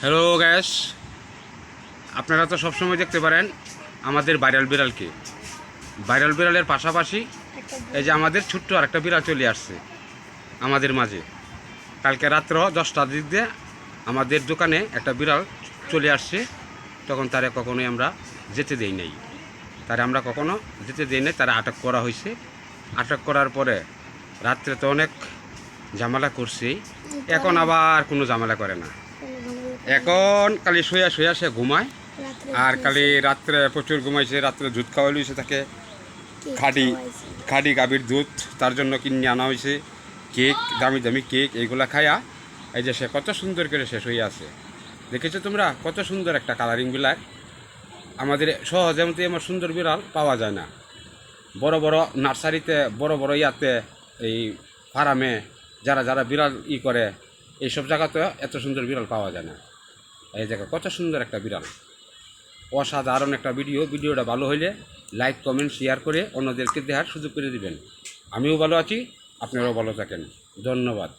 Hello gas আপনারা তো সবসময় দেখতে পারেন আমাদের ভাইরাল বিড়ালকে। ভাইরাল বিড়ালের পাশাপাশি এই যে আমাদের ছোট্ট আরেকটা বিড়াল চলে আসছে আমাদের মাঝে। কালকে রাত্র দশটার দিক দিয়ে আমাদের দোকানে একটা বিড়াল চলে আসছে তখন তারা কখনোই আমরা যেতে দেই নাই। তারা আমরা কখনো যেতে দেই নাই তারা আটক করা হয়েছে। আটক করার পরে রাত্রে তো অনেক ঝামেলা করছি। এখন আবার কোনো ঝামেলা করে না। এখন কালি শুয়া শুয়া সে ঘুমায়, আর কালি রাত্রে প্রচুর ঘুমাইছে, রাত্রে দুধ খাওয়া লইছে তাকে খাডি খাডি গাভীর দুধ, তার জন্য কিনে আনা হয়েছে। কেক, দামি দামি কেক, এইগুলা খায়া এই যে সে কত সুন্দর করে শেষ হয়ে আছে। দেখেছ তোমরা? কত সুন্দর একটা কালারিং বিলার আমাদের সহজে মতো আমার সুন্দর বিড়াল পাওয়া যায় না। বড় বড় নার্সারিতে, বড় বড় ইয়াতে এই ফার্মে যারা যারা বিড়াল ই করে, এইসব জায়গাতে এত সুন্দর বিড়াল পাওয়া যায় না। এই জায়গা কত সুন্দর একটা বিড়াল। অসাধারণ একটা ভিডিও। ভিডিওটা ভালো হইলে লাইক, কমেন্ট, শেয়ার করে অন্যদেরকে দেওয়ার সুযোগ করে দিবেন। আমিও ভালো আছি, আপনারাও ভালো থাকেন। ধন্যবাদ।